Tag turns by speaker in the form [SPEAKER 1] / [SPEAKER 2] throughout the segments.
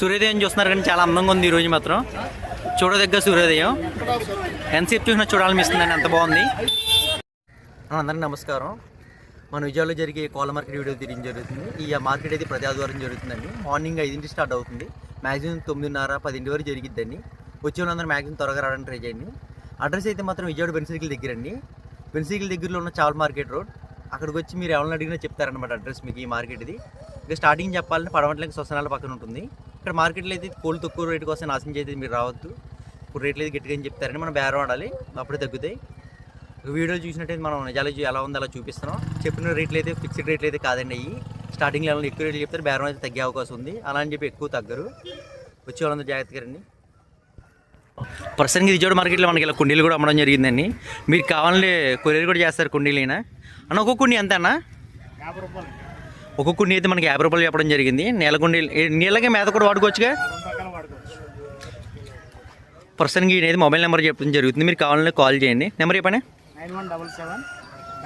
[SPEAKER 1] సూర్యోదయం చూస్తున్నారు కానీ చాలా అందంగా ఉంది ఈరోజు మాత్రం. చూడదగ్గ సూర్యోదయం. ఎంతసేపు చూసినా చూడాలనిపిస్తుందండి అంత బాగుంది. అందరికీ నమస్కారం. మన విజయవాడలో జరిగే కోళ్ళ మార్కెట్ వీడియో తీయడం జరుగుతుంది. ఈ మార్కెట్ అయితే ప్రతి ఆదివారం జరుగుతుందండి. మార్నింగ్ ఐదింటి స్టార్ట్ అవుతుంది. మ్యాక్సిమం తొమ్మిదిన్నర పదింటి వరకు జరిగిద్దండి. వచ్చే వాళ్ళందరూ మ్యాక్సిమం త్వరగా రావడానికి ట్రై చేయండి. అడ్రస్ అయితే మాత్రం విజయవాడ బెన్సికల్ దగ్గర అండి బెన్సికల్ దగ్గరలో ఉన్న చావల్ మార్కెట్ రోడ్. అక్కడికి వచ్చి మీరు ఎవరిని అడిగినా చెప్తారనమాట అడ్రస్ మీకు ఈ మార్కెట్ ఇది ఇక స్టార్టింగ్ చెప్పాలంటే పడవట్లకి శ్వసనాల పక్కన ఉంటుంది. ఇక్కడ మార్కెట్లో అయితే కోళ్ళు తక్కువ రేటు కోసం నాశనం అయితే మీరు రావద్దు. ఇప్పుడు రేట్లు అయితే గట్టిగా అని చెప్తారని మనం బేరం ఆడాలి. అప్పుడే తగ్గుతాయి. వీడియో చూసినట్టయితే మనం నిజాలు ఎలా ఉందో అలా చూపిస్తున్నాం. చెప్పిన రేట్లు అయితే ఫిక్స్డ్ రేట్లు అయితే కాదండి అవి స్టార్టింగ్ లెవెల్ ఎక్కువ రేట్లు చెప్తారు. బేరం అయితే తగ్గే అవకాశం ఉంది. అలా అని చెప్పి ఎక్కువ తగ్గరు. వచ్చే వాళ్ళందరూ జాగ్రత్తగా రండి. ప్రస్తుతానికి విజయవాడ మార్కెట్లో మనకి ఇలా కుండీలు కూడా అమ్మడం జరిగిందండి. మీరు కావాలంటే కొరియర్ కూడా చేస్తారు కుండీలైనా. అన్న ఒక్కొక్క కుండీ ఎంత అన్న
[SPEAKER 2] యాభై రూపాయలు
[SPEAKER 1] ఒక్కొక్క అయితే మనకి యాభై రూపాయలు చెప్పడం జరిగింది. ఏ- నీళ్ళకే మేత కూడా వాడుకోవచ్చుగా? ప్రస్తుతానికి ఈయనైతే మొబైల్ నెంబర్ చెప్పడం జరుగుతుంది. మీరు కావాలంటే కాల్ చేయండి. నెంబర్ చెప్పండి.
[SPEAKER 2] Nine one double seven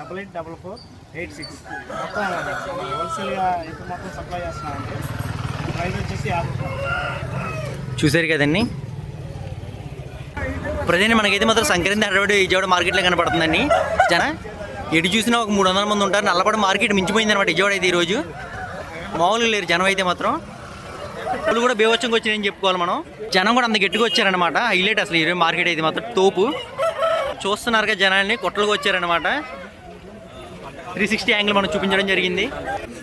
[SPEAKER 2] double eight double four eight six. మొత్తం హోల్సేల్గా ఇప్పుడు మొత్తం సప్లై చేస్తున్నామండి ప్రైస్ వచ్చేసి యాభై రూపాయలు.
[SPEAKER 1] చూసారు కదండి. ప్రజెంట్ మనకైతే మాత్రం సంక్రాంతి హడావిడి విజయవాడ మార్కెట్లో కనపడుతుందండి. జన? ఎటు చూసినా ఒక మూడు వందల మంది ఉంటారు. నల్లపడ మార్కెట్ మించిపోయింది అనమాట విజయవాడ అయితే ఈరోజు. మామూలుగా లేరు జనం అయితే మాత్రం. వాళ్ళు కూడా బేవచ్చంగా వచ్చినాయని చెప్పుకోవాలి మనం. జనం కూడా అంత గట్టిగా వచ్చారనమాట హైలైట్ అసలు ఈరోజు మార్కెట్ అయితే మాత్రం. తోపు. చూస్తున్నారుగా జనాన్ని జనాల్ని కొట్టలుగా వచ్చారనమాట త్రీ సిక్స్టీ యాంగిల్ మనం చూపించడం జరిగింది.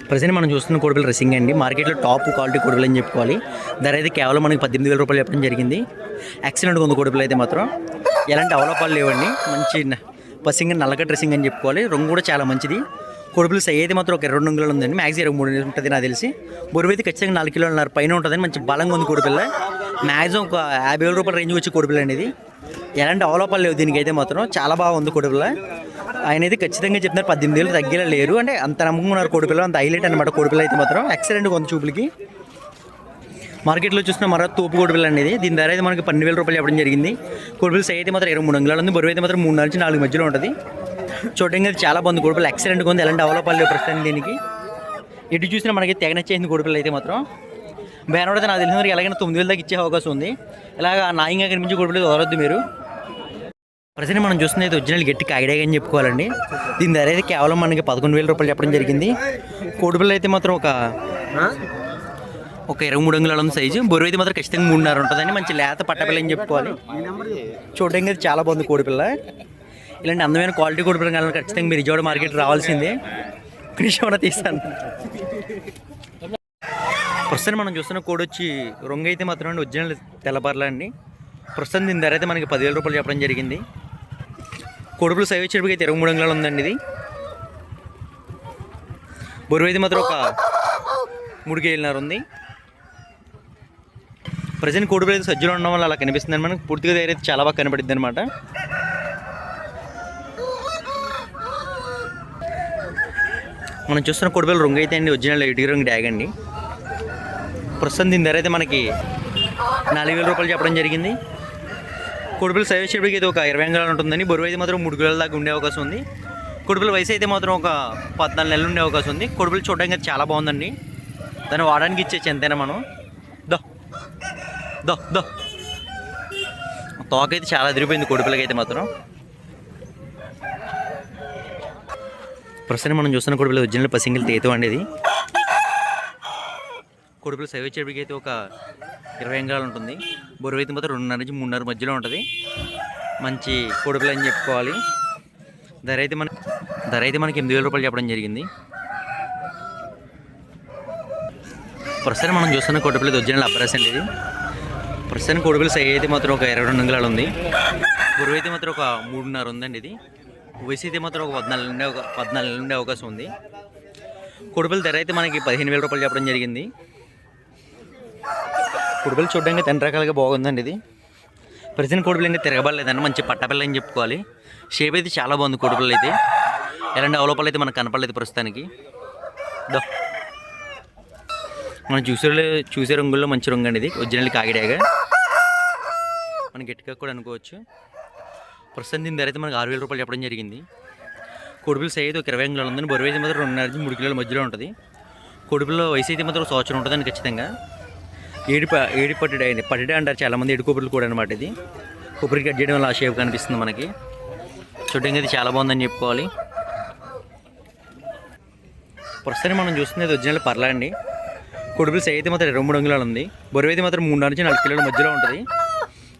[SPEAKER 1] ప్రజెంట్ మనం చూస్తున్న కోడిపిల్ల డ్రెస్సింగ్ అండి. మార్కెట్లో టాప్ క్వాలిటీ కోడిపిల్ల అని చెప్పుకోవాలి. ధర అయితే కేవలం మనకి పద్దెనిమిది వేల రూపాయలు చెప్పడం జరిగింది. ఎక్సలెంట్గా ఉంది కోడిపిల్ల అయితే మాత్రం. ఎలాంటి అవలోపాలు లేవండి. మంచి పసింగ్ నల్లగా డ్రెస్సింగ్ అని చెప్పుకోవాలి. రంగు కూడా చాలా మంచిది. కోడిపిల్ల సై అయితే మాత్రం ఒక ఇరవై రెండు కిలోలు ఉందండి. మ్యాక్స్ ఇరవై మూడు ఉంటుంది నాకు తెలిసి. బరువు అయితే ఖచ్చితంగా నాలుగు కిలోలున్నర పైన ఉంటుందని మంచి బలంగా ఉంది కొడుపిల్ల. మ్యాక్సిమం ఒక యాభై వేల రూపాయల రేంజ్ వచ్చి కోడిపిల్ల అనేది ఎలాంటి అవలోపాలు లేవు దీనికి అయితే మాత్రం. చాలా బాగుంది కోడిపిల్ల. ఆయన అయితే ఖచ్చితంగా చెప్తున్నారు పద్దెనిమిది వేలు తగ్గేలా లేరు. అంటే అంత నమ్మకం ఉన్నారు కోడిపిల్ల అంత హైలైట్ అనమాట కోడిపిల్ల అయితే మాత్రం. ఎక్సలెంట్ కొంత చూపులకి. మార్కెట్లో చూసిన మరో తోపు కోడిపిల్ల అనేది దీని ధర అయితే మనకి పన్నెండు వేల రూపాయలు ఇవ్వడం జరిగింది. కోడిపిల్ల సై అయితే మాత్రం ఇరవై మూడు అంగుళాలు ఉంది. బరువు అయితే మాత్రం మూడు నుంచి నాలుగు మధ్యలో ఉంటుంది. చూడడానికి అయితే చాలా బాగుంది కోడిపిల్ల ఎక్సలెంట్గా ఉంది. ఎలాంటి డెవలప్ అయ్యే ప్రస్తుతం దీనికి. ఎటు చూసినా మనకి తెగ నచ్చేసింది కోడిపిల్ల అయితే మాత్రం. బ్యాన్ అయితే నాకు తెలిసిన వరకు ఎలాగైనా తొమ్మిది వేల దాకా ఇచ్చే అవకాశం ఉంది. ఇలాగ నాయంగా కనిపించి కోడిపిల్ల వదలొద్దు మీరు. ప్రజెంట్ మనం చూస్తున్నది ఒరిజినల్ గట్టి కాగిడాగా అని చెప్పుకోవాలండి. దీని ధర అయితే కేవలం మనకి పదకొండు వేల రూపాయలు చెప్పడం జరిగింది. కోడిపిల్ల అయితే మాత్రం ఒక ఒక ఇరవై మూడు అంగుళాల సైజు బొరువైతే మాత్రం ఖచ్చితంగా మూడున్నర ఉంటుందని మంచి లేత పట్టపిల్ల అని చెప్పుకోవాలి. చూడడానికి అయితే చాలా బాగుంది కోడిపిల్ల ఇలాంటి అందమైన క్వాలిటీ కోడిపిల్ల కావాలంటే ఖచ్చితంగా మీరు విజయవాడ మార్కెట్ రావాల్సిందే. కృష్ణ తీస్తాను. ప్రస్తుతం మనం చూస్తున్న కోడి వచ్చి రొంగు అయితే మాత్రం ఒరిజినల్ తెల్లపర్ల అండి. ప్రస్తుతం దీని ధర అయితే మనకి పదివేల రూపాయలు చెప్పడం జరిగింది. కొడుపులు సైవ్ వచ్చేటికి అయితే ఇరవై మూడు అంగుళాలు ఉందండి ఇది. బొరువు అయితే మాత్రం ఒక మూడు కేజీలన్నర ఉంది. ప్రజెంట్ కోడి అయితే సజ్జలు ఉండడం వల్ల అలా కనిపిస్తుంది మనకు పూర్తిగా తయారైతే అయితే చాలా బాగా కనపడుద్ది అనమాట మనం చూస్తున్న కొడుపులు రంగు అయితే అండి ఒరిజినల్ ఇటుక రంగు డ్యాగ్ అండి. ప్రస్తుతం దీని ధర అయితే మనకి నాలుగు వేల రూపాయలు చెప్పడం జరిగింది. కొడుపుల సైజ్ వచ్చేటికి అయితే ఒక ఇరవై అంగాలు ఉంటుందని బరువు అయితే మాత్రం మూడు కిలోల దాకా ఉండే అవకాశం ఉంది. కొడుపుల వయసు అయితే మాత్రం ఒక పద్నాలుగు నెలలు ఉండే అవకాశం ఉంది. కొడుపులు చూడడానికి చాలా బాగుందండి. దాన్ని వాడడానికి ఇచ్చేసి ఎంతైనా మనం. దో. దో దో. తోకైతే చాలా అదిరిపోయింది కొడుపులకి అయితే మాత్రం. ప్రస్తుతం మనం చూస్తున్న కొడుపుల ఒరిజినల్ పసింగిల్ తేతో అనేది కొడుపులు కొడుకులు సైవ్ వచ్చేటికి అయితే ఒక ఇరవై అంగాలు ఉంటుంది. బరువు అయితే మాత్రం రెండున్నర నుంచి మూడున్నర మధ్యలో ఉంటుంది. మంచి కొడుపులు అని చెప్పుకోవాలి. ధర అయితే మన ధర అయితే మనకి ఎనిమిది వేల రూపాయలు చెప్పడం జరిగింది. ప్రస్తుతం మనం చూస్తున్న కొడుకులు ఒరిజినల్ అబ్బరస్ అండి ఇది ప్రస్తుతానికి కొడుకులు సై అయితే మాత్రం ఒక ఇరవై రెండు అంగుళాలు ఉంది. గురువు అయితే మాత్రం ఒక మూడున్నర ఉందండి ఇది. వయసు అయితే మాత్రం ఒక పద్నాలుగు ఉండే ఒక పద్నాలుగు ఉండే అవకాశం ఉంది. కొడుపుల ధర అయితే మనకి పదిహేను వేల రూపాయలు చెప్పడం జరిగింది. కొడుపులు చూడడానికి తన రకాలుగా బాగుందండి ఇది. ప్రజెంట్ కొడుపులు ఇంకా తిరగబడలేదండి మంచి పట్టపిల్ల అని చెప్పుకోవాలి. షేప్ అయితే చాలా బాగుంది కొడుపులు అయితే. ఎలాంటి అవలోపాలు అయితే మనకు కనపడలేదు ప్రస్తుతానికి. మనం చూసే చూసే రంగుల్లో మంచి రంగు అండి ఇది ఒరిజినల్ కాగిడాగా మనం గట్టిగా కూడా అనుకోవచ్చు. ప్రస్తుతం దీని ధర అయితే మనకు ఆరు వేల రూపాయలు చెప్పడం జరిగింది. కొడుపుల సైజ్ అయితే ఒక ఇరవై అంగుళాలు ఉందని బరువు అయితే మాత్రం రెండున్నర నుంచి మూడు కిలోల మధ్యలో ఉంటుంది. కొడుపులో వయసు అయితే మాత్రం ఒక సంవత్సరం ఉంటుందని ఖచ్చితంగా. ఏడి ఏడి ఏడి అయింది. పట్టెడ అంటారు చాలామంది ఏడు కొబ్బరిలు కూడా అనమాట ఇది. కొబ్బరి కట్ చేయడం వల్ల ఆ షేప్ కనిపిస్తుంది మనకి. చూడడానికి అయితే చాలా బాగుందని చెప్పుకోవాలి. ప్రస్తుతానికి మనం చూస్తుంది ఒరిజినల్ పర్లా అండి. కొడుకులు సైతే అయితే మాత్రం ఇరవై మూడు అంగుళాలు ఉంది. బరువు అయితే మాత్రం మూడు నుంచి నాలుగు కిలోల మధ్యలో ఉంటుంది.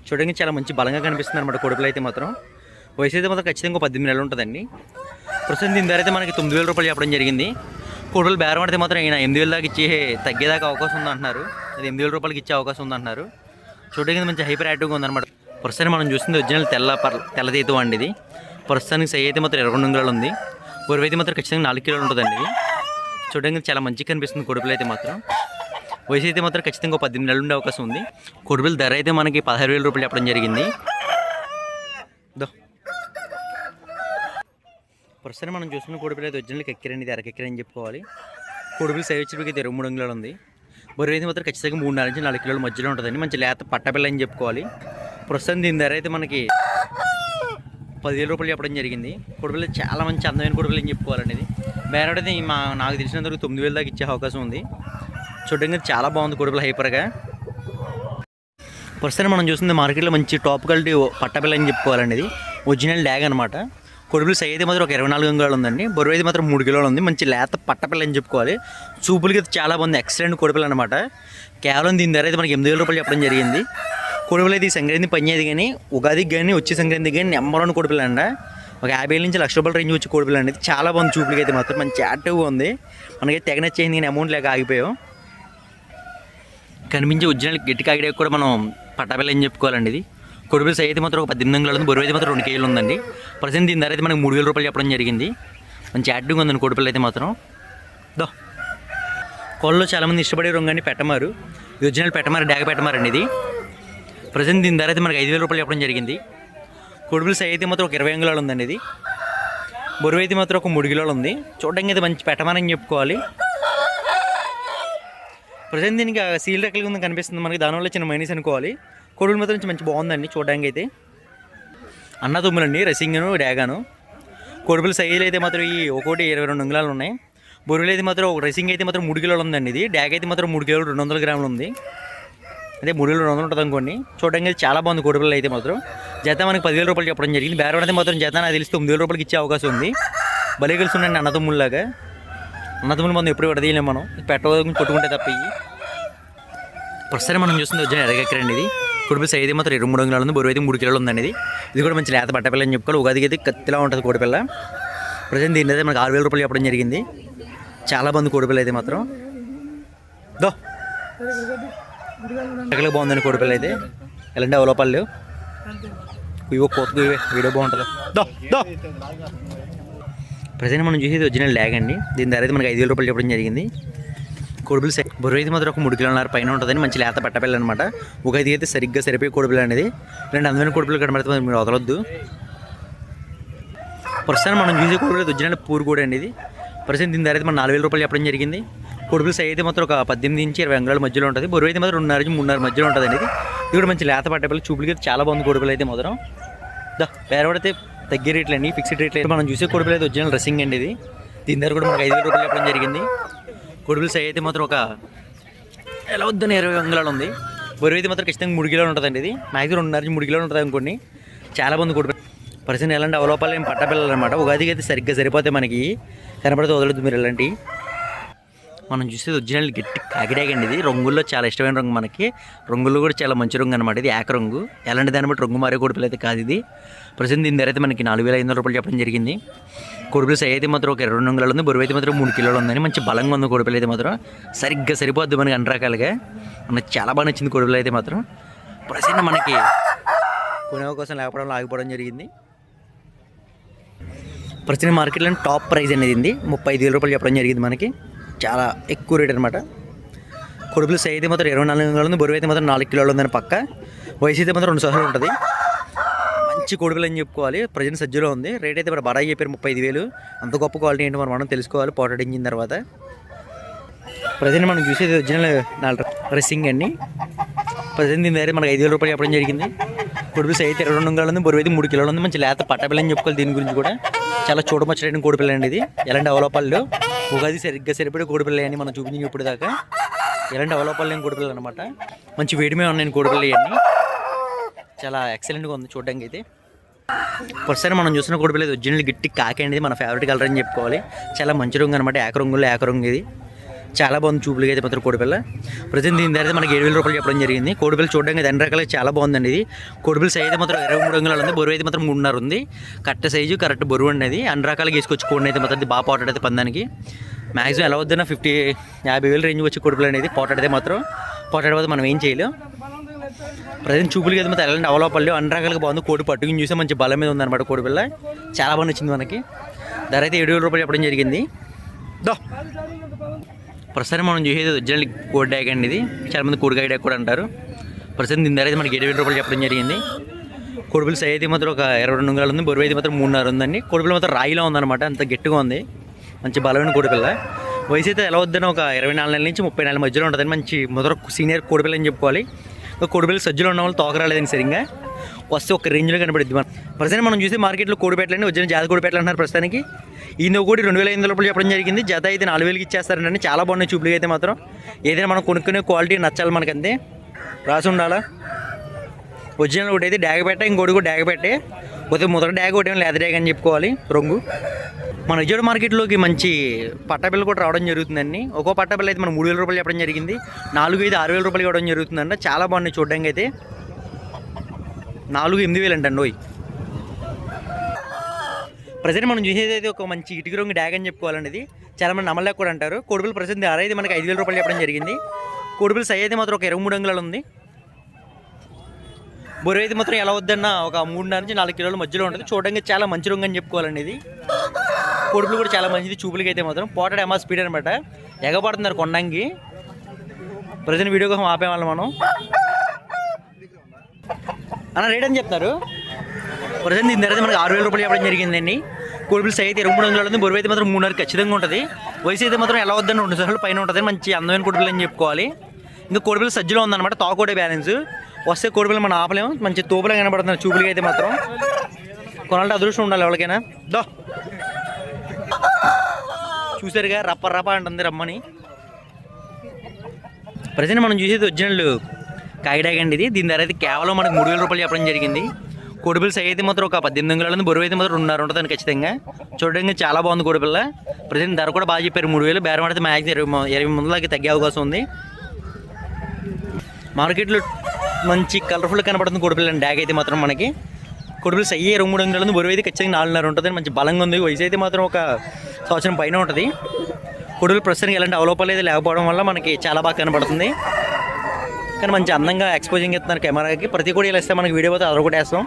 [SPEAKER 1] చూడడానికి చాలా మంచి బలంగా కనిపిస్తుంది అనమాట కొడుకులు అయితే మాత్రం. వయసు అయితే మాత్రం ఖచ్చితంగా ఒక పద్దెనిమిది నెలలు ఉంటుందండి. ప్రస్తుతం దీని ధర అయితే మనకి తొమ్మిది వేల రూపాయలు చెప్పడం జరిగింది. కొడుకులు బేరం పడితే మాత్రం ఈయన ఎనిమిది వేల దాకా ఇచ్చి తగ్గేదాకా అవకాశం ఉందంటున్నారు. అది ఎనిమిది వేల రూపాయలకి ఇచ్చే అవకాశం ఉందంటున్నారు. చూడడానికి మంచి హైపర్ యాక్టివ్గా ఉందన్నమాట. ప్రస్తుతానికి మనం చూస్తుంది ఒరిజినల్ తెల్ల పర్ తెల్ల అండి ఇది. ప్రస్తుతానికి సై అయితే మాత్రం ఇరవై రెండు ఉంది. బరువు అయితే మాత్రం ఖచ్చితంగా నాలుగు కిలోలు ఉంటుందండి చూడడానికి చాలా మంచిగా కనిపిస్తుంది కొడుకులు అయితే మాత్రం. వయసు అయితే మాత్రం ఖచ్చితంగా పద్దెనిమిది నెలలు ఉండే అవకాశం ఉంది. కొడుపుల ధర అయితే మనకి పదహారు వేల రూపాయలు చెప్పడం జరిగింది. దో. ప్రస్తుతం మనం చూస్తున్న కొడుబిల్ అయితే ఒరిజినల్కి ఎక్కిరండి ఇది అరకెక్కిరని చెప్పుకోవాలి. కొడుబిల్ సైజ్ వచ్చేటికి అయితే మూడు అంగుళాలు ఉంది. బొర్రె అయితే మాత్రం ఖచ్చితంగా మూడు నుంచి నాలుగు కిలోల మధ్యలో ఉంటుందండి. మంచి లేత పట్టపిల్ల అని చెప్పుకోవాలి. ప్రస్తుతం దీని ధర అయితే మనకి పదివేల రూపాయలు చెప్పడం జరిగింది. కొడుకులు చాలా మంచి అందమైన కొడుకులు అని చెప్పుకోవాలండి ఇది బేరడది మా నాకు తెలిసినంత వరకు తొమ్మిది వేల దాకా ఇచ్చే అవకాశం ఉంది. చూడడానికి చాలా బాగుంది కొడుకులు హైపర్గా. ప్రస్తుతం మనం చూస్తుంది మార్కెట్లో మంచి టాప్ క్వాలిటీ పట్టపిల్ల అని చెప్పుకోవాలండి ఇది ఒరిజినల్ డ్యాగ్ అనమాట కొడుకులు సై అయితే మాత్రం ఒక ఇరవై నాలుగు అంగాలు ఉందండి. బరువు అయితే మాత్రం మూడు కిలోలు ఉంది. మంచి లేత పట్టపిల్ల అని చెప్పుకోవాలి. చూపులకి అయితే చాలా బాగుంది. ఎక్సలెంట్ కొడుపులు అనమాట కేవలం దీని ధర అయితే మనకి ఎనిమిది వేల రూపాయలు చెప్పడం జరిగింది. కొడుకులు అయితే ఈ సంక్రాంతి పనిచేది కానీ ఉగాదికి కానీ వచ్చే సంక్రాంతికి కానీ నెంబర్ వన్ కొడుకులు అండి ఒక యాభై వేల నుంచి లక్ష రూపాయల రేంజ్ వచ్చి కొడుపులు అనేది చాలా బాగుంది చూపులకి అయితే మాత్రం. మంచి యాక్టివ్గా ఉంది. మనకి తెగ నచ్చేసింది కానీ అమౌంట్ లేక ఆగిపోయాం. కనిపించే ఒరిజినల్ గట్టి కాగిడే కూడా మనం పట్టాపిల్ల అని చెప్పుకోవాలండి ఇది. కొడుకులు సై అయితే మాత్రం ఒక పద్దెనిమిది వందలు ఉంది బరువు అయితే మాత్రం రెండు కేజీలు ఉందండి. ప్రజెంట్ దీని ధర అయితే మనకి మూడు వేల రూపాయలు చెప్పడం జరిగింది. మంచి యాడ్డింగ్ ఉందండి కొడుపిల్ల అయితే మాత్రం. దో. కోళ్ళలో చాలామంది ఇష్టపడే రంగాన్ని పెట్టమారు. ఇది ఒరిజినల్ పెట్టమారు డాగ పెట్టమారండి ఇది. ప్రజెంట్ దీని ధర అయితే మనకి ఐదు వేల రూపాయలు చెప్పడం జరిగింది. కొడుకులు సై అయితే మాత్రం ఒక ఇరవై అంగుళాలు ఉందండి ఇది. బరువు అయితే మాత్రం ఒక మూడు కిలోలు ఉంది. చూడడానికి అయితే మంచి పెట్టమారని చెప్పుకోవాలి. ప్రజెంట్ దీనికి ఆ సీల్ రెక్కల కింద కనిపిస్తుంది మనకి. దానివల్ల చిన్న మైనస్ అనుకోవాలి. కొడుకులు మాత్రం మంచి బాగుందండి చూడడానికి అయితే అన్న తుమ్ములండి రసింగను డ్యాగాను కొడుకుల సైజులు అయితే మాత్రం ఈ ఒకటి ఇరవై రెండు అంగుళాలు ఉన్నాయి. బొరువులు అయితే మాత్రం ఒక రసింగ్ అయితే మాత్రం మూడు కిలోలు ఉందండి ఇది. డ్యాగ్ అయితే మాత్రం మూడు కిలోలు రెండు వందల గ్రాములు ఉంది. అదే మూడు వేలు రెండు వందలు ఉంటుంది అనుకోండి. చూడడానికి అయితే చాలా బాగుంది కోడిపిల్లలు అయితే మాత్రం. జత మనకి పదివేల రూపాయలు చెప్పడం జరిగింది. బేరం అయితే మాత్రం జత నాకు తెలిసి తొమ్మిది వేల రూపాయలకి ఇచ్చే అవకాశం ఉంది. భలే కలిసి ఉండండి అన్నతమ్ముళ్ళలాగా మనం ఎప్పుడు విడదీయలేము మనం. పెట్టవద్దు కొట్టుకుంటే తప్ప ఇవి ప్రస్తుతం మనం చూస్తుంది వచ్చిన ఎరగక్కరండి ఇది కోడిపిల్ల సైజ్ మాత్రం ఇరవై మూడు అంగుళాలు ఉంది బరువు అయితే మూడు కిలోలు ఉందండి ఇది. ఇది కూడా మంచి లేత బట్టపిల్ల అని చెప్పుకోవాలి. ఉగాదికి అయితే కత్తిలా ఉంటుంది కోడిపిల్ల. ప్రజెంట్ దీని అయితే మనకు ఆరు వేల రూపాయలు చెప్పడం జరిగింది. చాలా బాగుంది కోడిపిల్ల అయితే మాత్రం. దో. ఎక్కడ బాగుందండి కోడిపిల్ల అయితే? ఎలాంటి అవలోపాలు ఇవో కోతకు ఇవే వీడియో బాగుంటుంది. దో దో. ప్రజెంట్ మనం చూసేది ఒరిజినల్ ల్యాగ్ అండి. దీని ధర అయితే మనకి ఐదు వేల రూపాయలు చెప్పడం జరిగింది. కోడిపిల్ల సెట్ బరువు అయితే మాత్రం ఒక మూడు కిలోన్నర పైన ఉంటుందని మంచి లేత పట్టపిల్ల అనమాట ఒక ఐదు అయితే సరిగ్గా సరిపోయే కోడిపిల్ల అనేది. రెండు అందమైన కోడిపిల్ల కనబడితే మరి మీరు వదలొద్దు. ప్రస్తుతానికి మనం చూసే కోడిపిల్ల ఒరిజినల్ పూరు కూడా అండి ఇది. ప్రస్తుతం దీని ధర అయితే మనం నాలుగు వేల రూపాయలు చెప్పడం జరిగింది. కోడిపిల్ల సై అయితే మాత్రం ఒక పద్దెనిమిది నుంచి ఇరవై అంగుళాల మధ్యలో ఉంటుంది. బరువు అయితే మాత్రం రెండున్నర నుంచి మూడున్నర మధ్యలో ఉంటుంది అనేది. ఇది కూడా మంచి లేత పట్టపిల్ల చూపులకి అయితే చాలా బాగుంది కొడుపులు అయితే మాత్రం. దా పేరబడితే తగ్గే రేట్లు అండి ఫిక్స్డ్ రేట్లు. అయితే మనం చూసే కొడుపులు అయితే ఒరిజినల్ రసింగ్ అండి ఇది. దీని ధర కూడా మనకు ఐదు వేల రూపాయలు చెప్పడం జరిగింది. కొడుపులు సై అయితే మాత్రం ఒక ఎలా వద్దని ఇరవై అంగుళాలు ఉంది. బరువు అయితే మాత్రం ఖచ్చితంగా మూడు కిలోలు ఉంటుందండి ఇది. నాకు రెండున్నర నుంచి మూడు కిలోలు ఉంటుంది అనుకోండి. చాలా మంది కొడుపు పరిస్థితి ఎలాంటి అవలోపాలు ఏం పట్టపిల్లలు అనమాట. ఉగాదికి అయితే సరిగ్గా సరిపోతే మనకి కనపడితే వదలదు మీరు ఎలాంటి మనం చూసేది ఒరిజినల్ గట్టి కాకిడాగండి ఇది. రంగుల్లో చాలా ఇష్టమైన రంగు మనకి. రంగుల్లో కూడా చాలా మంచి రంగు అనమాట ఇది ఏక రంగు. ఎలాంటి దాన్ని బట్టి రంగు మారే కొడుపులు అయితే కాదు ఇది. ప్రజెంట్ దీని ధర అయితే మనకి నాలుగు వేల ఐదు వందల రూపాయలు చెప్పడం జరిగింది. కొడుపులు సై అయితే మాత్రం ఒక ఇరవై రెండు వందలు ఉంది బరువు అయితే మాత్రం మూడు కిలోలు ఉందని మంచి బలంగా ఉంది కొడుపులు అయితే మాత్రం. సరిగ్గా సరిపోద్ది మనకి అన్ని రకాలుగా. మనకు చాలా బాగా నచ్చింది కొడుపులు అయితే మాత్రం. ప్రజెంట్ మనకి కొనే కోసం లేకపోవడం ఆగిపోవడం జరిగింది. ప్రతి మార్కెట్లో టాప్ ప్రైస్ అనేది ఉంది. ముప్పై ఐదు వేల రూపాయలు చెప్పడం జరిగింది మనకి. చాలా ఎక్కువ రేట్ అనమాట కొడుకులు సై అయితే మాత్రం ఇరవై నాలుగు కిలోలు ఉంది బరువు అయితే మాత్రం నాలుగు కిలోలు ఉందని పక్క. వయసు అయితే మాత్రం రెండు సంవత్సరాలు ఉంటుంది. మంచి కొడుకులు అని చెప్పుకోవాలి. ప్రజెంట్ సజ్జలో ఉంది. రేట్ అయితే మరి బడాయి చెప్పారు ముప్పై ఐదు వేలు. అంత గొప్ప క్వాలిటీ ఏంటి మరి మనం తెలుసుకోవాలి. పోటాడించిన తర్వాత. ప్రజెంట్ మనం చూసేది ఒరిజినల్ నాలుగు డ్రెస్సింగ్ అండి. ప్రజెంట్ దీని దగ్గర మనకి ఐదు వేల రూపాయలు చెప్పడం జరిగింది. కొడుపులు అయితే ఇరవై రెండు వందలు ఉంది బరువు అయితే మూడు కిలోలు ఉంది. మంచి లేత పట్టపిల్లని చెప్పుకోవాలి దీని గురించి కూడా. చాలా చూడమచ్చడైన కోడిపిల్ల అండి ఇది. ఎలాంటి అవలోపాలు ఉగాది సరిగ్గా సరిపడే కోడిపిల్ల అని మనం చూపించి ఇప్పుడు దాకా ఇలాంటి అవలోపాలు కోడిపిల్లలు అనమాట మంచి వేడిమే ఉన్నాయి కోడిపిల్లలు చాలా ఎక్సలెంట్గా ఉంది చూడడానికి అయితే ఒకసారి మనం చూసిన కోడిపిల్ల ఇది ఒరిజినల్ గిట్టి కాకి అనేది మన ఫేవరెట్ కలర్ అని చెప్పుకోవాలి. చాలా మంచి రంగు అనమాట ఏక రంగులో ఏక రంగు ఇది. చాలా బాగుంది చూపులుగా అయితే మాత్రం కోడిపిల్ల. ప్రజెంట్ దీని ధర మనకి ఏడు వేల రూపాయలు చెప్పడం జరిగింది. కోడిపిల్ల చూడడానికి అన్ని రకాలుగా చాలా బాగుందండి ఇది. కోడిపిల్ల సైజ్ అయితే మాత్రం ఇరవై మూడు అంగుళాలు ఉంది. బరువు అయితే మాత్రం మూడున్నర ఉంది. కరెక్ట్ సైజు కరెక్ట్ బరువు అనేది. అన్ని రకాలుగా వేసుకొచ్చి కోడిని అయితే మాత్రం బాగా పోటాడైతే పందానికి. మ్యాక్సిమం ఎలా వద్దన్నా ఫిఫ్టీ యాభై వేలు రేంజ్ వచ్చి కోడిపిల్ల అనేది పోటాడితే మాత్రం పోటాడిపోతే మనం ఏం చేయలేం. ప్రజెంట్ చూపులకి అయితే మాత్రం ఎలాంటి అవలోపల్లి అన్ని రకాలుగా బాగుంది. కోడి పట్టుకుని చూస్తే మంచి బలం మీద ఉందన్నమాట కోడిపిల్ల. చాలా బాగా నచ్చింది మనకి. ధర అయితే ఏడు వేల రూపాయలు చెప్పడం జరిగింది. దో. ప్రస్తుతం మనం చూసేది ఒరిజినల్ కోడ్ డ్యాగ్ అండి ఇది. చాలా మంది కోడికాయ డ్యాగ్ కూడా అంటారు. ప్రస్తుతం దీని ధర అయితే మనకి ఏడు రూపాయలు చెప్పడం జరిగింది. కోడిపిల్ల సైజ్ అయితే మాత్రం ఒక ఇరవై రెండు ఉంగరాలు ఉంది. బొరువు అయితే మాత్రం మూడున్నర ఉందండి. కోడిపిల్ల మాత్రం రాయిలో ఉందన్నమాట. అంత గట్టిగా ఉంది. మంచి బలమైన కోడిపిల్ల వయసు అయితే ఎలా వద్దని ఒక ఇరవై నాలుగు నెలల నుంచి ముప్పై నెలల మధ్యలో ఉంటుందని మంచి మొదట సీనియర్ కోడిపిల్ల అని చెప్పుకోవాలి. కోడిపిల్ల సజ్జలు ఉన్న వాళ్ళు తోకరాలేదండి సరిగ్గా. వస్తే ఒక రేంజ్లో కనబడుద్ది మనం. ప్రస్తుతం మనం చూసే మార్కెట్లో కోడిపేటలని వచ్చిన జాతి కోడిపేటలు అంటున్నారు ప్రస్తుతానికి. ఈ కూడా రెండు వేల ఐదు రూపాయలు చెప్పడం జరిగింది. జత అయితే నాలుగు వేలకి ఇచ్చేస్తారండి. చాలా బాగున్నాయి చూపులు అయితే మాత్రం. ఏదైనా మనం కొనుక్కునే క్వాలిటీ నచ్చాలి మనకంతే. రాసి ఉండాలా? ఒరిజినల్ ఒకటి అయితే డాగపెట్ట ఇంకోటి కూడా డ్యాగ పెట్టే. పోతే మొదటి డ్యాగ్ ఒకటి ఏమో డ్యాగ్ అని చెప్పుకోవాలి రంగు. మన విజయవాడ మార్కెట్లోకి మంచి పట్టాపిల్ల కూడా రావడం జరుగుతుందండి. ఒక్కో పట్టాపిల్ల అయితే మనం మూడు వేల రూపాయలు చెప్పడం జరిగింది. నాలుగు ఐదు ఆరు వేల రూపాయలు ఇవ్వడం జరుగుతుందంట. చాలా బాగున్నాయి చూడడానికి అయితే. నాలుగు ఎనిమిది వేలు అంటండి ఓయ్. ప్రజెంట్ మనం చూసేది అయితే ఒక మంచి ఇటుక రంగు డ్యాగ్ అని చెప్పుకోవాలండి ఇది చాలా మంది నమ్మలేక కూడా అంటారు. కోడిపిల్ల ప్రజెంట్ ధర అయితే మనకి ఐదు వేల రూపాయలు చెప్పడం జరిగింది. కోడిపిల్ల సై అయితే మాత్రం ఒక ఇరవై మూడు అంగుళాలు ఉంది. బరువు అయితే మాత్రం ఎలా వద్దన్నా ఒక మూడున్నర నుంచి నాలుగు కిలోల మధ్యలో ఉంటుంది. చూడడానికి చాలా మంచి రంగు అని చెప్పుకోవాలండి ఇది. కొడుకులు కూడా చాలా మంచిది చూపులకి అయితే మాత్రం. పోటాడు ఎంఆర్ స్పీడ్ అనమాట ఎగబడుతున్నారు కొండంగి ప్రజెంట్ వీడియో కోసం ఆపేవాళ్ళం మనం. అన్న రేట్ అని చెప్తారు? ప్రజెంట్ దీని ధర మనకి ఆరు వేల రూపాయలు చెప్పడం జరిగిందండి. కోడిపిల్ల సై అయితే ఇరవై మూడు వందలు ఉంది బరువు అయితే మాత్రం మూడున్నర ఖచ్చితంగా ఉంటుంది. వయసు అయితే మాత్రం ఎలా వద్దని రెండు సార్లు పైన ఉంటుంది. మంచి అందమైన కోడిపిల్ల అని చెప్పుకోవాలి. ఇంకా కోడిపిల్ల సజ్జలో ఉందన్నమాట. తోకోడే బ్యాలెన్స్. వస్తే కోడిపిల్ల మనం ఆపలేము. మంచి తోపులా కనబడుతున్నారు చూపులకి అయితే మాత్రం. కొనాలంటే అదృష్టం ఉండాలి ఎవరికైనా. దో. చూసారుగా రప్ప రప్ప అంటుంది రమ్మని. ప్రజెంట్ మనం చూసేది ఒరిజినల్ కాకిడాగ్ అండి ఇది. దీని ధర అయితే కేవలం మనకు మూడు వేల రూపాయలు చెప్పడం జరిగింది. కోడిపిల్ల సై అయితే మాత్రం ఒక పద్దెనిమిది వందల బరువు అయితే మాత్రం రెండున్నర ఉంటుందని ఖచ్చితంగా. చూడడానికి చాలా బాగుంది కోడిపిల్ల. ప్రజెంట్ ధర కూడా బాగా చెప్పారు. మూడు వేలు బేరం ఆడితే మ్యాక్సిమం ఇరవై ము- ఇరవై ముందులకి తగ్గే అవకాశం ఉంది. మార్కెట్లో మంచి కలర్ఫుల్ కనబడుతుంది కోడిపిల్ల డ్యాగ్ అయితే మాత్రం మనకి. కోడిపిల్ల సయ్యి రెండు మూడు వందలు బరువు అయితే ఖచ్చితంగా నాలుగున్నర ఉంటుంది. మంచి బలంగా ఉంది. వయసు అయితే మాత్రం ఒక సంవత్సరం పైన ఉంటుంది. కొడుకులు ప్రస్తుతానికి ఎలాంటి అవలోపాలు అయితే లేకపోవడం వల్ల మనకి చాలా బాగా కనబడుతుంది. కానీ మంచి అందంగా ఎక్స్పోజింగ్ ఇస్తున్నారు కెమెరాకి. ప్రతి కూడా ఇలా ఇస్తే మనకి వీడియో పోతే అదొకటి వేస్తాం.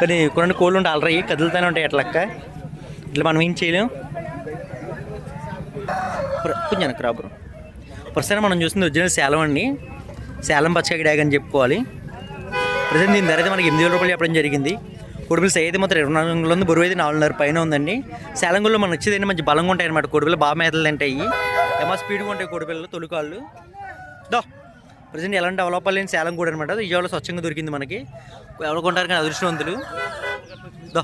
[SPEAKER 1] కానీ కొన్ని కోళ్ళు ఉంటే ఆల్రెడీ కదులుతూనే ఉంటాయి ఎట్లక్క ఇట్లా మనం ఏం చేయలేం. కొంచెం కొంచెం క్రాబరు ప్రస్తుతం మనం చూస్తుంది ఒరిజినల్ శాలం అండి శాలం పచ్చకి డ్యాగ్ అని చెప్పుకోవాలి. ప్రజెంట్ దీని ధర అయితే మనకి ఎనిమిది వేల రూపాయలు చెప్పడం జరిగింది. కొడుకులు సై అయితే మాత్రం ఇరవై నాలుగు ఉంది బరువు అయితే నాలుగున్నర పైన ఉందండి. శాలంగుల్లో మనకు వచ్చేది మంచి బలంగా ఉంటాయి అనమాట కొడుకులు బాగా మేతలు తింటాయి. ఏమో స్పీడ్గా ఉంటాయి కోడిపిల్లలు తొలికాళ్ళు. దో ప్రజెంట్ ఎలాంటి డెవలప్ లేని శాలం కూడా అనమాట విజయవాడలో స్వచ్ఛంగా దొరికింది మనకి. ఎవరు కొంటారు కానీ అదృష్టవంతులు. దో.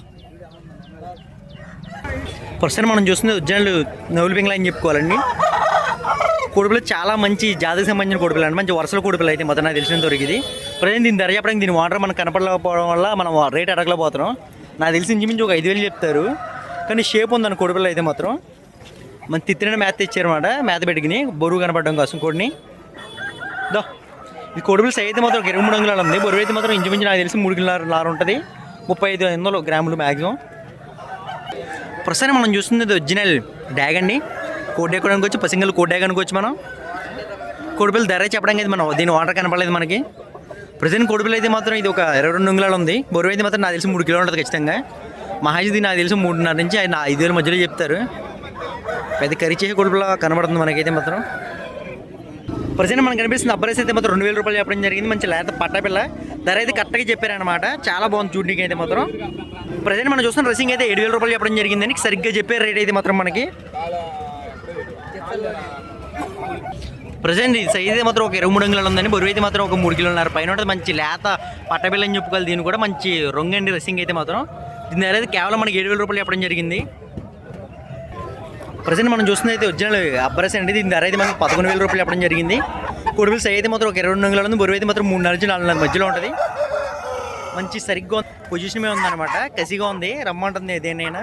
[SPEAKER 1] ప్రస్తుతం మనం చూస్తుంది ఉజ్జనులు నవ్వులు పింగళ అని చెప్పుకోవాలండి. కోడిపిల్ల చాలా మంచి జాతికి సంబంధించిన కోడిపిల్ల అండి. మంచి వరుసల కోడిపిల్ల అయితే మొత్తం నాకు తెలిసిన దొరికింది ప్రజెంట్ దీని ధర చెప్పడానికి దీని వాటర్ మనకు కనపడలేకపోవడం వల్ల మనం రేట్ అడగలేకపోతున్నాం. నాకు తెలిసి ఇంచుమించు ఒక ఐదు వేలు చెప్తారు. కానీ షేప్ ఉందని కోడిపిల్ల అయితే మాత్రం మన తిత్తిన మేత ఇచ్చారన్నమాట మేత పెట్టుకుని బరువు కనపడడం కోసం కోడిని. దో ఈ కోడిపిల్ల సైజ్ అయితే మాత్రం ఇరవై మూడు అంగుళాలు ఉంది. బరువు అయితే మాత్రం ఇంచుమించు నాకు తెలిసి మూడు కిలోల నార ఉంటుంది. ముప్పై ఐదు వందలు గ్రాములు మ్యాక్సిమం ప్రస్తుతానికి మనం చూస్తుంది ఒరిజినల్ డ్యాగ్ అండి కోడి ఎక్కడానికి వచ్చి పసింగల్ కోడి ఎక్కడానికి వచ్చి మనం. కోడిపిల్ల ధర చెప్పడానికి అయితే మనం దీని వాటర్ కనపడలేదు మనకి. ప్రజెంట్ కోడిపిల్ల అయితే మాత్రం ఇది ఒక ఇరవై రెండు అంగుళాలు ఉంది. బరువు అయితే మాత్రం నాకు తెలిసి మూడు కిలో ఉంటుంది ఖచ్చితంగా. మహాజీ నాకు తెలిసి మూడున్నర నుంచి ఆయన ఐదు వేల మధ్యలో చెప్తారు. పెద్ద కర్రీ చేసే కోడిపిల్ల కనబడుతుంది మనకైతే మాత్రం. ప్రజెంట్ మనకు కనిపిస్తుంది అబ్బరేస్ అయితే మాత్రం రెండు వేల రూపాయలు చెప్పడం జరిగింది. మంచి లేత పట్టపిల్ల ధర అయితే కరెక్ట్గా చెప్పారనమాట చాలా బాగుంది చూడడానికి అయితే మాత్రం. ప్రజెంట్ మనం చూస్తున్న డ్రెస్సింగ్ అయితే ఏడు వేల రూపాయలు చెప్పడం జరిగిందని సరిగ్గా చెప్పారు రేట్ అయితే మాత్రం మనకి. ప్రజెంట్ సైజ్ మాత్రం ఒక ఇరవై మూడు అంగుళాలు ఉందని బరువు అయితే మాత్రం ఒక మూడు కిలోన్నర పైన మంచి లేత పట్టబిల్లని చెప్పుకోవాలి. దీని కూడా మంచి రొంగండి రసింగ్ అయితే మాత్రం. దీని ధర అయితే కేవలం మనకి ఏడు వేల రూపాయలు చెప్పడం జరిగింది. ప్రజెంట్ మనం చూస్తుంది అయితే ఒరిజినల్ అబ్బరస్ అండి. దీని ధర అయితే మనకి పదకొండు వేల రూపాయలు చెప్పడం జరిగింది. కొడుకులు సై అయితే మాత్రం ఒక ఇరవై రెండు అంగుళాలు ఉంది. బరువు అయితే మాత్రం మూడు నుంచి నాలుగు మధ్యలో ఉంటుంది. మంచి సరిగ్గా పొజిషన్ మీద ఉందన్నమాట. కసిగా ఉంది. రమ్మంటుంది దేనైనా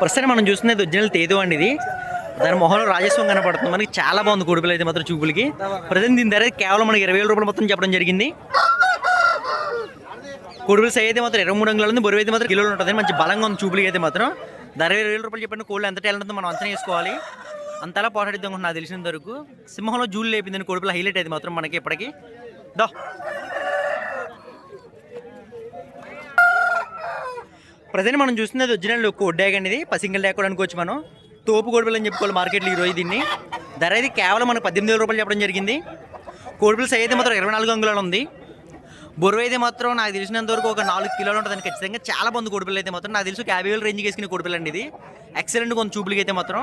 [SPEAKER 1] ప్రస్తుతం మనం చూస్తున్నది ఒరిజినల్ తేదో అండి ఇది. దాని మొహంలో రాజస్వం కనపడుతుంది. మనకి చాలా బాగుంది కొడుకులు అయితే మాత్రం చూపులకి. ప్రజెంట్ దీని ధర కేవలం మనకి ఇరవై వేల రూపాయలు మొత్తం చెప్పడం జరిగింది. కొడుకులు సై అయితే మాత్రం ఇరవై మూడు అంగుళాలు ఉంది. బరువు అయితే మాత్రం కిలోలు ఉంటుంది. మంచి బలంగా ఉంది చూపులకి అయితే మాత్రం. ధర ఇరవై వేల రూపాయలు చెప్పండి. కోళ్ళు ఎంత టాలెంట్ ఉందో మనం అంచనా వేసుకోవాలి. అంతలా పోరాడిద్దాం నాకు తెలిసినంత వరకు. సింహంలో జూలు లేపిందని కొడుకులు హైలైట్ అయితే మాత్రం మనకి ఇప్పటికి. దో. ప్రజెంట్ మనం చూస్తున్నది ఒరిజినల్ కోడ్డాగ్ అనేది పసింగల్ డాక్ కూడా అనుకోవచ్చు మనం. తోపు కోడిపిల్ల అని చెప్పుకోవాలి మార్కెట్లో ఈరోజు దీన్ని. ధర అయితే కేవలం మనకు పద్దెనిమిది వేల రూపాయలు చెప్పడం జరిగింది. కోడిపిల్ల సై అయితే మాత్రం ఇరవై నాలుగు అంగుళాలు ఉంది. బొరువు అయితే మాత్రం నాకు తెలిసినంత వరకు ఒక నాలుగు కిలోలు ఉంటుంది ఖచ్చితంగా చాలా బాగుంది కోడిపిల్ల అయితే మాత్రం నాకు తెలుసు ఒక యాభై వేలు రేంజ్కి వేసుకునే కోడిపిల్ల అండి ఇది. ఎక్సలెంట్ కొంచెం చూపులకి అయితే మాత్రం.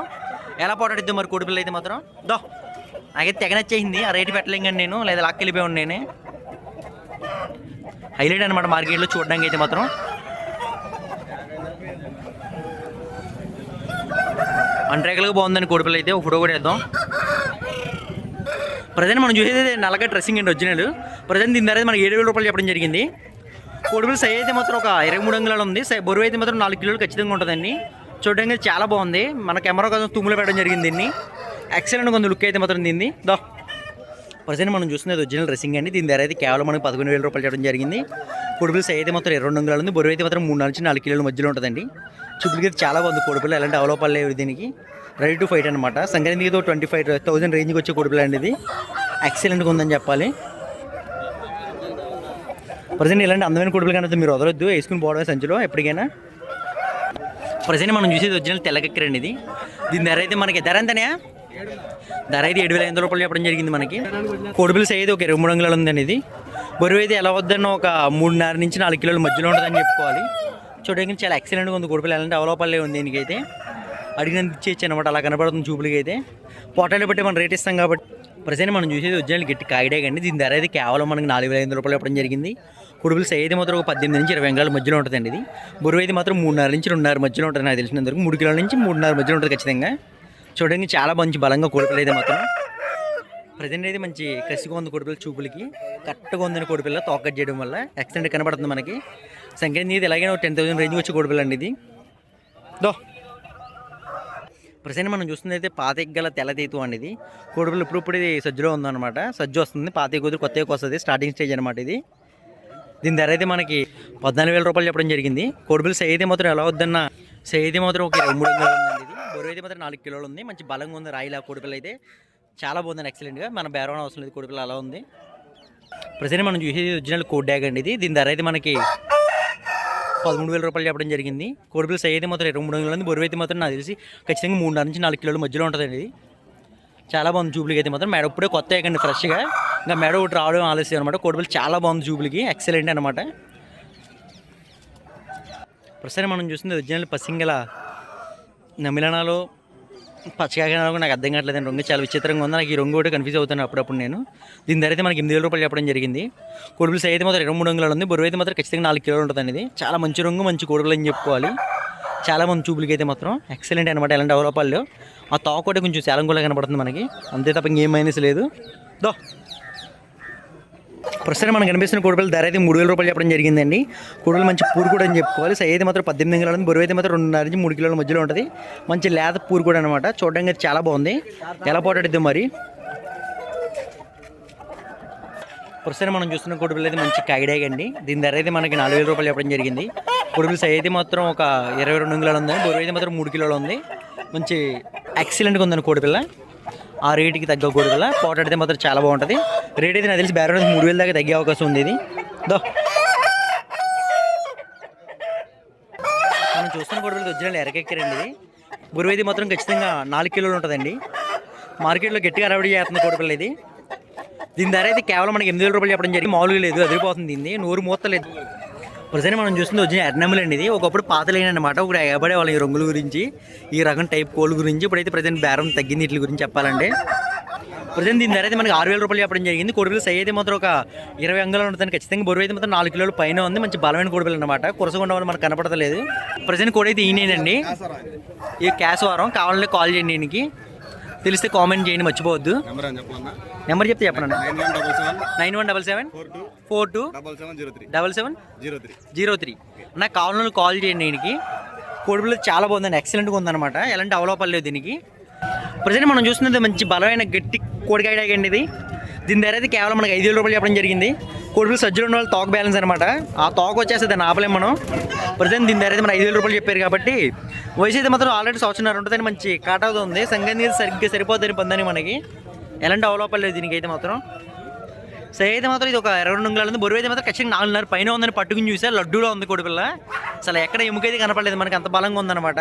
[SPEAKER 1] ఎలా పోటాడిద్దాం మరి కోడిపిల్ల అయితే మాత్రం? దో నాకైతే తెగ నచ్చేసింది. ఆ రేటు పెట్టలేం కానీ నేను లేదా లాక్కెళ్ళిపోయి నేనే. హైలైట్ అనమాట మార్కెట్లో చూడడానికి అయితే మాత్రం. అంట్రేకలుగా బాగుందని కోడిపిల్ల అయితే ఒక ఫోటో కూడా వేద్దాం. ప్రజెంట్ మనం చూసేది నల్లగా డ్రెస్సింగ్ అండి ఒరిజినల్. ప్రజెంట్ దీని ధర మనకి ఏడు వేల రూపాయలు చెప్పడం జరిగింది. కోడిపిల్ల సై అయితే మాత్రం ఒక ఇరవై మూడు అంగుళాలు ఉంది. సై బరువు అయితే మాత్రం నాలుగు కిలోలు ఖచ్చితంగా ఉంటుందండి. చూడడానికి చాలా బాగుంది. మన కెమెరా కోసం తుమ్ములు పెట్టడం జరిగింది దీన్ని. ఎక్సలెంట్గా ఉంది లుక్ అయితే మాత్రం దీన్ని. దో. ప్రజెంట్ మనం చూస్తున్నది ఒరిజినల్ డ్రెస్సింగ్ అండి. దీని ధర అయితే కేవలం మనకి పదకొండు వేల రూపాయలు చేయడం జరిగింది. కొడుపులు సైతే అయితే మాత్రం రెండు వందలు ఉంది. బరువు అయితే మాత్రం మూడు నుంచి నాలుగు కిలోల మధ్యలో ఉంటుందండి. చూపులకి అయితే చాలా బాగుంది కొడుపులు. ఎలాంటి అవలోపాలు లేవు దీనికి. రెడీ టు ఫైట్ అనమాట సంక్రాంతికి ట్వంటీ ఫైవ్ థౌసండ్ రేంజ్కి వచ్చే కొడుపులు అండి ఇది. ఎక్సలెంట్గా ఉందని చెప్పాలి. ప్రజెంట్ ఇలాంటి అందమైన కొడుకులు కన్నా మీరు వదలొద్దు. వేసుకుని పోవడమే సంచిలో ఎప్పటికైనా. ప్రజెంట్ మనం చూసేది ఒరిజినల్ తెల్లకెక్కరండి ఇది. దీని ధర అయితే మనకి ధర ఎంతనే? ధర అయితే ఏడు వేల ఐదు రూపాయలు చెప్పడం జరిగింది మనకి. కోడిపిల్ల సైజ్ ఒక ఇరవై మూడు అంగుళాలు ఉందండి ఇది. బరువు అయితే ఎలా వద్దన్న ఒక మూడున్నర నుంచి నాలుగు కిలోల మధ్యలో ఉంటుందని చెప్పుకోవాలి. చూడడానికి చాలా ఎక్సలెంట్గా ఉంది కోడిపిల్ల ఎలాంటి అవలోపాలే ఉంది దీనికైతే. అడిగినంత ఇచ్చేయచ్చు అనమాట అలా కనబడుతుంది చూపులకి అయితే పోటాలు బట్టి మనం రేట్ ఇస్తాం కాబట్టి ప్రజెంట్ మనం చూసేది ఒరిజినల్ గట్టి కాగిడే కానీ దీని ధర అయితే కేవలం మనకి నాలుగు వేల ఐదు రూపాయలు ఇవ్వడం జరిగింది. కుడుపులు సైజ్ మాత్రం ఒక పద్దెనిమిది నుంచి ఇరవై అంగాల మధ్యలో ఉంటుందండి ఇది. బురువు అయితే మాత్రం మూడున్నర నుంచి రెండున్నర మధ్యలో ఉంటుంది నాకు తెలిసినందుకు మూడు కిలోల నుంచి మూడున్నర మధ్యలో ఉంటుంది ఖచ్చితంగా. చూడడానికి చాలా మంచి బలంగా కొడుపులు అయితే మాత్రం. ప్రజెంట్ అయితే మంచి కసిగా ఉంది కొడుపుల చూపులకి. కరెక్ట్గా ఉందని కొడుపిల్ల తోకట్ చేయడం వల్ల యాక్సిడెంట్ కనబడుతుంది మనకి. సంఖ్య ఇది ఎలాగైనా టెన్ థౌసండ్ రేంజ్ వచ్చి కొడుపిల్ల అండి ఇది. దో. ప్రజెంట్ మనం చూస్తుంది అయితే పాతిక గల తెల్లతీతు అనేది కోడిపిల్ల ఇప్పుడు ఇప్పుడు ఇది సజ్జలో ఉందన్నమాట. సజ్జు వస్తుంది. పాతిక కుదిరి కొత్తగా వస్తుంది స్టార్టింగ్ స్టేజ్ అనమాట ఇది. దీని ధర అయితే మనకి పద్నాలుగు వేల రూపాయలు చెప్పడం జరిగింది. కోడిపిల్ల సై అయితే మాత్రం ఎలా వద్దన్న సై అయితే మాత్రం ఒక మూడు వందలు ఉందండి ఇది. బరువు అయితే మాత్రం నాలుగు కిలోలు ఉంది. మంచి బలంగా ఉంది రాయిలా కోడిపిల్ల అయితే. చాలా బాగుంది ఎక్సలెంట్గా మన బేరం అవసరం లేదు కొడుకులు అలా ఉంది. ప్రజెంట్ మనం చూసేది ఒరిజినల్ కోడ్ డ్యాగ్ అండి ఇది. దీని ధర అయితే మనకి పదమూడు వేల రూపాయలు చెప్పడం జరిగింది. కోడిపిల్ల సై అయితే మాత్రం ఇరవై మూడు వందలు ఉంది బొరువు అయితే మాత్రం నాకు తెలిసి ఖచ్చితంగా మూడున్నర నుంచి నాలుగు కిలోల మధ్యలో ఉంటుందండి ఇది. చాలా బాగుంది జూబులకి అయితే మాత్రం. మేడ ఇప్పుడే కొత్త ఎక్కండి ఫ్రెష్గా ఇంకా మేడ ఒకటి రావడం ఆలస్యం అనమాట కోడిపిల్ల చాలా బాగుంది జూబులకి ఎక్సలెంట్ అనమాట ప్రస్తుతం మనం చూస్తుంది ఒరిజినల్ పసింగల నమిలనాలో పచ్చగా నాకు అర్థం కావట్లేదు. రంగు చాలా విచిత్రంగా ఉంది. నాకు ఈ రంగు కూడా కన్ఫ్యూజ్ అవుతాను అప్పుడప్పుడు నేను. దీని ధర అయితే మనకి ఎనిమిది వేల రూపాయలు చెప్పడం జరిగింది. కోడిపిల్ల సై అయితే మాత్రం ఇరవై మూడు అంగుళాలు ఉంది. బరువు అయితే మాత్రం ఖచ్చితంగా నాలుగు కిలోలు ఉంటుంది అనేది. చాలా మంచి రంగు మంచి కోడిపిల్ల అని చెప్పుకోవాలి. చాలా మంది చూపులకి అయితే మాత్రం ఎక్సలెంట్ అనమాట ఎలాంటి అవలోపాలు ఆ తాకు కొంచెం శాలం కూడా కనబడుతుంది మనకి. అంతే తప్ప ఇంకేం మైనస్ లేదు. దో. ప్రస్తుతం మనకు కనిపిస్తున్న కోడిపిల్ల ధర అయితే మూడు వేల రూపాయలు చెప్పడం జరిగిందండి. కోడిపిల్ల మంచి పూరు కూడా అని చెప్పుకోవాలి. సై అయితే మాత్రం పద్దెనిమిది కిలోలు ఉంది, బరువు అయితే మాత్రం రెండున్నర నుంచి మూడు కిలోల మధ్యలో ఉంటుంది. మంచి లేత పూరు కూడా అనమాట చూడడానికి అయితే చాలా బాగుంది. ఎలా పోటాడిద్దాం మరి. ప్రస్తుతం మనం చూస్తున్న కోడిపిల్ల అయితే మంచి కాగిడాగ్ అండి. దీని ధర అయితే మనకి నాలుగు వేల రూపాయలు చెప్పడం జరిగింది. కోడిపిల్ల సై అయితే మాత్రం ఒక ఇరవై రెండు కిలోలు ఉంది. బరువు అయితే మాత్రం మూడు కిలోలు ఉంది. మంచి ఎక్సలెంట్గా ఉందండి కోడిపిల్ల ఆ రేటుకి తగ్గ కోడిపిల్ల పోటాడితే మాత్రం చాలా బాగుంటుంది. రేట్ అయితే నాకు తెలిసి బేరం నుంచి మూడు వేల దాకా తగ్గే అవకాశం ఉంది ఇది. దో. మనం చూస్తున్న కోడిపిల్ల ఒరిజినల్ ఎరకెక్కరండి ఇది. గురువేది మాత్రం ఖచ్చితంగా నాలుగు కిలోలు ఉంటుందండి. మార్కెట్లో గట్టిగా అరవడి చేస్తుంది కోడిపిల్ల ఇది. దీని ధర అయితే కేవలం మనకి ఎనిమిది వేల రూపాయలు చెప్పడం జరిగింది. మామూలుగా లేదు అదిరిపోతుంది దీన్ని. నూరు మూతలేదు. ప్రజెంట్ మనం చూస్తుంది వచ్చిన ఎర్నములు అండి ఇది. ఒకప్పుడు పాతలేని అనమాట ఒకటి ఎగబడే వాళ్ళ ఈ రంగుల గురించి ఈ రకం టైప్ కోళ్ళ గురించి ఇప్పుడైతే ప్రజెంట్ బేరం తగ్గింది వీటి గురించి చెప్పాలంటే. ప్రజెంట్ దీని ధర అయితే మనకి ఆరు వేల రూపాయలు చెప్పడం జరిగింది. కోడిపిల్ల సై అయితే మాత్రం ఒక ఇరవై అంగుళాలు ఉంటుంది. ఖచ్చితంగా బరువు అయితే మాత్రం నాలుగు కిలోల పైన ఉంది. మంచి బలమైన కోడిపిల్ల అనమాట కురసకుండా వల్ల మనకు కనపడతలేదు. ప్రజెంట్ కోడి అయితే ఈయనేనండి. ఈ క్యాస్ వారం కావాలంటే కాల్ చేయండి ఈయనకి. తెలిస్తే కామెంట్ చేయండి మర్చిపోవద్దు.
[SPEAKER 3] నెంబర్
[SPEAKER 1] చెప్తే చెప్పండి
[SPEAKER 3] nine one double seven. Four two. Double seven zero three.
[SPEAKER 1] Double seven.
[SPEAKER 3] Zero three.
[SPEAKER 1] Zero three. నాకు కావాలని కాల్ చేయండి దీనికి. కోడిపిల్ల చాలా బాగుందండి ఎక్సలెంట్గా ఉందన్నమాట. ఎలాంటి అవలోపాలు లేదు దీనికి. ప్రజెంట్ మనం చూస్తున్నది మంచి బలమైన గట్టి కోడికాయ అండి ఇది. దీని ధర అయితే కేవలం మనకి ఐదు వేల రూపాయలు చెప్పడం జరిగింది. కోడిపిల్ల సజ్జలు ఉన్న వాళ్ళు తోక బ్యాలెన్స్ అనమాట ఆ తోక వచ్చేస్తే దాన్ని ఆపలేము మనం. ప్రజెంట్ దీని ధర అయితే మన ఐదు వేల రూపాయలు చెప్పారు కాబట్టి వయసు అయితే మాత్రం ఆల్రెడీ సంవత్సరం ఉంటుందని మంచి కాటాతో ఉంది. సంగతి సరిగ్గా సరిపోతుంది పొందని మనకి ఎలాంటి అవలోపాలు లేదు దీనికి అయితే మాత్రం. సరే అయితే మాత్రం ఇది ఒక ఇరవై రెండు అంగుళాలు ఉంది. బరువు అయితే మాత్రం ఖచ్చితంగా నాలుగున్నర పైన ఉందని పట్టుకుని చూసా. లడ్డూలో ఉంది కొడుపిల్ల అసలు ఎక్కడ ఎముకైతే కనపడలేదు మనకి అంత బలంగా ఉందన్నమాట.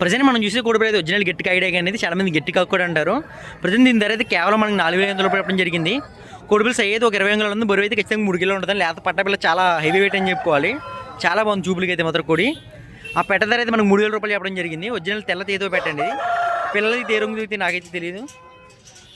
[SPEAKER 1] ప్రజెంట్ మనం చూసే కోడిపిల్ల అయితే ఒరిజినల్ గట్టి కాయడే అనేది చాలా మంది గట్టి కాకు కూడా అంటారు. ప్రజెంట్ దీని ధర అయితే కేవలం మనకి నాలుగు వేల ఐదు రూపాయలు జరిగింది. కోడిపిల్ల సై అయితే ఒక ఇరవై వందలు ఉంది బరువు అయితే ఖచ్చితంగా మూడు కిలో ఉంటుంది లేకపోతే పట్టపిల్ల చాలా హెవీ వెయిట్ అని చెప్పుకోవాలి. చాలా బాగుంది చూపులకి అయితే మాత్రం కోడి. ఆ పెట్ట ధర అయితే మనకు మూడు వేల రూపాయలు చెప్పడం జరిగింది. ఒరిజినల్ తెల్ల తేదో పెట్టండి. పిల్లలకి తేరుంగు నాకైతే తెలియదు.